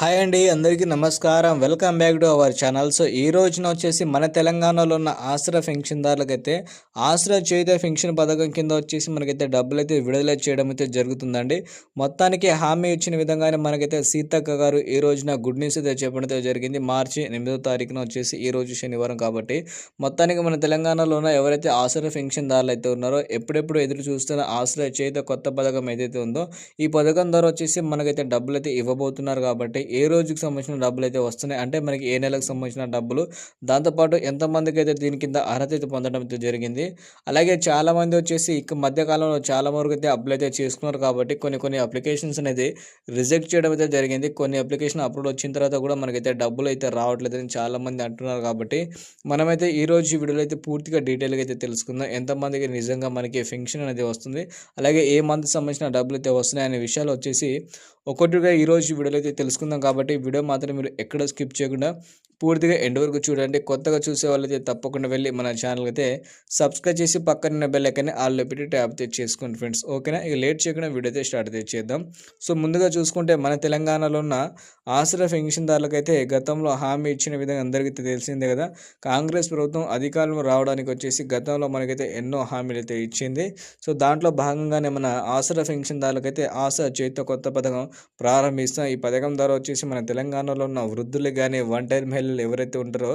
Hi అండి అందరికీ నమస్కారం. Welcome back to our channel. So ఈ రోజున వచ్చేసి మన తెలంగాణలో ఉన్న ఆసరా పెన్షన్దారులకైతే ఆసరా చేత పెన్షన్ పథకం కింద వచ్చేసి మనకైతే డబ్బులు అయితే విడుదల చేయడం అయితే జరుగుతుందండి. మొత్తానికి హామీ ఇచ్చిన విధంగానే మనకైతే సీతక్క గారు ఈ రోజున గుడ్ న్యూస్ అయితే చెప్పడం జరిగింది. మార్చి ఎనిమిదో తారీఖున వచ్చేసి ఈ రోజు శనివారం కాబట్టి మొత్తానికి మన తెలంగాణలో ఉన్న ఎవరైతే ఆసరా పెన్షన్దారులు అయితే ఉన్నారో ఎప్పుడెప్పుడు ఎదురు చూస్తున్న ఆసరా చేత కొత్త పథకం ఏదైతే ఉందో ఈ పథకం ద్వారా వచ్చేసి మనకైతే డబ్బులు అయితే ఇవ్వబోతున్నారు కాబట్టి ఏ రోజుకి సంబంధించిన డబ్బులు అయితే వస్తున్నాయి? అంటే మనకి ఏ నెలకు సంబంధించిన డబ్బులు? దాంతోపాటు ఎంతమందికి అయితే దీని కింద అర్హత అయితే పొందడం అయితే జరిగింది. అలాగే చాలామంది వచ్చేసి ఇక మధ్యకాలంలో చాలా వరకు అయితే అప్లై అయితే చేసుకున్నారు కాబట్టి కొన్ని కొన్ని అప్లికేషన్స్ అనేది రిజెక్ట్ చేయడం అయితే జరిగింది. కొన్ని అప్లికేషన్ అప్లోడ్ వచ్చిన తర్వాత కూడా మనకైతే డబ్బులు అయితే రావట్లేదని చాలామంది అంటున్నారు కాబట్టి మనమైతే ఈ రోజు ఈ వీడియోలో అయితే పూర్తిగా డీటెయిల్గా అయితే తెలుసుకుందాం. ఎంతమందికి నిజంగా మనకి ఫెన్షన్ అనేది వస్తుంది? అలాగే ఏ మంత్ సంబంధించిన డబ్బులు అయితే వస్తున్నాయి అనే విషయాలు వచ్చేసి ఒక్కొక్కటిగా ఈరోజు ఈ వీడియోలో అయితే తెలుసుకుందాం కాబట్టి వీడియో మాత్రం మీరు ఎక్కడ స్కిప్ చేయకుండా పూర్తిగా ఎండ్ వరకు చూడండి. కొత్తగా చూసే వాళ్ళైతే తప్పకుండా వెళ్ళి మన ఛానల్ అయితే సబ్స్క్రైబ్ చేసి పక్కన బెల్ ఐకన్ ఆల్లో పెట్టి ట్యాప్ చేసుకోండి ఫ్రెండ్స్ ఓకేనా ఇక లేట్ చేయకుండా వీడియో అయితే స్టార్ట్ అయితే చేద్దాం. సో ముందుగా చూసుకుంటే మన తెలంగాణలో ఉన్న ఆసరా పెన్షన్దారులకైతే గతంలో హామీ ఇచ్చిన విధంగా అందరికీ తెలిసిందే కదా. కాంగ్రెస్ ప్రభుత్వం అధికారంలో రావడానికి వచ్చేసి గతంలో మనకైతే ఎన్నో హామీలు అయితే ఇచ్చింది. సో దాంట్లో భాగంగానే మన ఆసరా పెన్షన్దారులకైతే ఆసరా చేతితో కొత్త పథకం ప్రారంభిస్తాం. ఈ పథకం ద్వారా వచ్చేసి మన తెలంగాణలో ఉన్న వృద్ధులు కానీ వన్ టైం మహిళలు ఎవరైతే ఉంటారో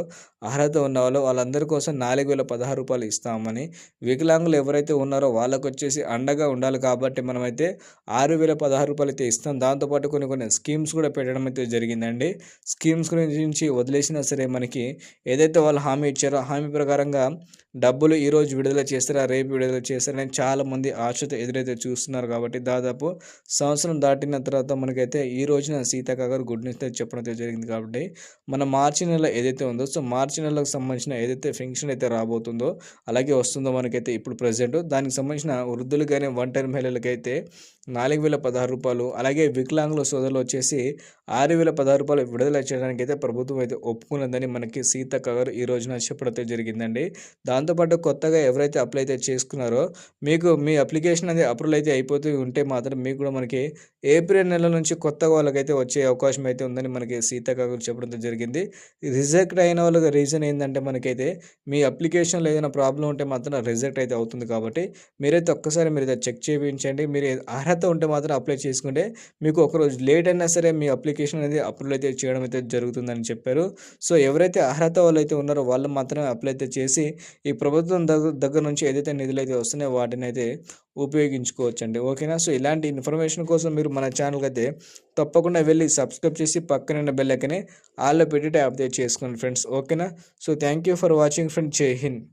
అర్హత ఉన్న వాళ్ళు వాళ్ళందరి కోసం నాలుగు వేల పదహారు రూపాయలు ఇస్తామని వికలాంగులు ఎవరైతే ఉన్నారో వాళ్ళకు వచ్చేసి అండగా ఉండాలి కాబట్టి మనమైతే ఆరు వేల పదహారు రూపాయలు అయితే ఇస్తాం దాంతోపాటు కొన్ని కొన్ని స్కీమ్స్ కూడా పెట్టడం అయితే జరిగిందండి. స్కీమ్స్ గురించి వదిలేసినా సరే మనకి ఏదైతే వాళ్ళు హామీ ఇచ్చారో హామీ ప్రకారంగా డబ్బులు ఈరోజు విడుదల చేస్తారా రేపు విడుదల చేస్తారని చాలామంది ఆశతో ఎదురైతే చూస్తున్నారు కాబట్టి దాదాపు సంవత్సరం దాటిన తర్వాత మనకైతే ఈ రోజున సీతాకాగారు గుడ్ న్యూస్ అయితే చెప్పడం అయితే జరిగింది కాబట్టి మన మార్చి నెల ఏదైతే ఉందో సో మార్చి నెలకు సంబంధించిన ఏదైతే ఫెన్షన్ అయితే రాబోతుందో అలాగే వస్తుందో మనకైతే ఇప్పుడు ప్రజెంట్ దానికి సంబంధించిన వృద్ధులు కానీ వన్ టైం మహిళలకైతే నాలుగు వేల పదహారు రూపాయలు అలాగే వికలాంగుల సోదరులు వచ్చేసి ఆరు వేల పదహారు రూపాయలు విడుదల చేయడానికి అయితే ప్రభుత్వం అయితే ఒప్పుకున్నదని మనకి సీతక్క గారు ఈ రోజున చెప్పడం జరిగిందండి. దాంతోపాటు కొత్తగా ఎవరైతే అప్లై అయితే చేసుకున్నారో మీకు మీ అప్లికేషన్ అనేది అప్రూవల్ అయితే అయిపోతూ ఉంటే మాత్రం మీకు కూడా మనకి ఏప్రిల్ నెల నుంచి కొత్తగా వాళ్ళకైతే వచ్చే అవకాశం అయితే ఉందని మనకి సీతక్క గారు చెప్పడం జరిగింది. రిజెక్ట్ అయిన వాళ్ళకి రీజన్ ఏంటంటే మనకైతే మీ అప్లికేషన్లో ఏదైనా ప్రాబ్లం ఉంటే మాత్రం రిజెక్ట్ అయితే అవుతుంది కాబట్టి మీరైతే ఒక్కసారి మీరు అయితే చెక్ చేయించండి మీరు అర్హత అర్హత ఉంటే మాత్రం అప్లై చేసుకుంటే మీకు ఒకరోజు లేట్ అయినా సరే మీ అప్లికేషన్ అనేది అప్రూవల్ అయితే చేయడం అయితే జరుగుతుందని చెప్పారు. సో ఎవరైతే అర్హత వాళ్ళు అయితే ఉన్నారో వాళ్ళు మాత్రమే అప్లై అయితే చేసి ఈ ప్రభుత్వం దగ్గర దగ్గర నుంచి ఏదైతే నిధులు అయితే వస్తున్నాయో వాటిని అయితే ఉపయోగించుకోవచ్చండి. ఓకేనా? సో ఇలాంటి ఇన్ఫర్మేషన్ కోసం మీరు మన ఛానల్కి అయితే తప్పకుండా వెళ్ళి సబ్స్క్రైబ్ చేసి పక్కన బెల్లకనే ఆల్లో పెట్టి ట్యాప్ చేసుకోండి ఫ్రెండ్స్. ఓకేనా? So thank you for watching friend. జై హింద్.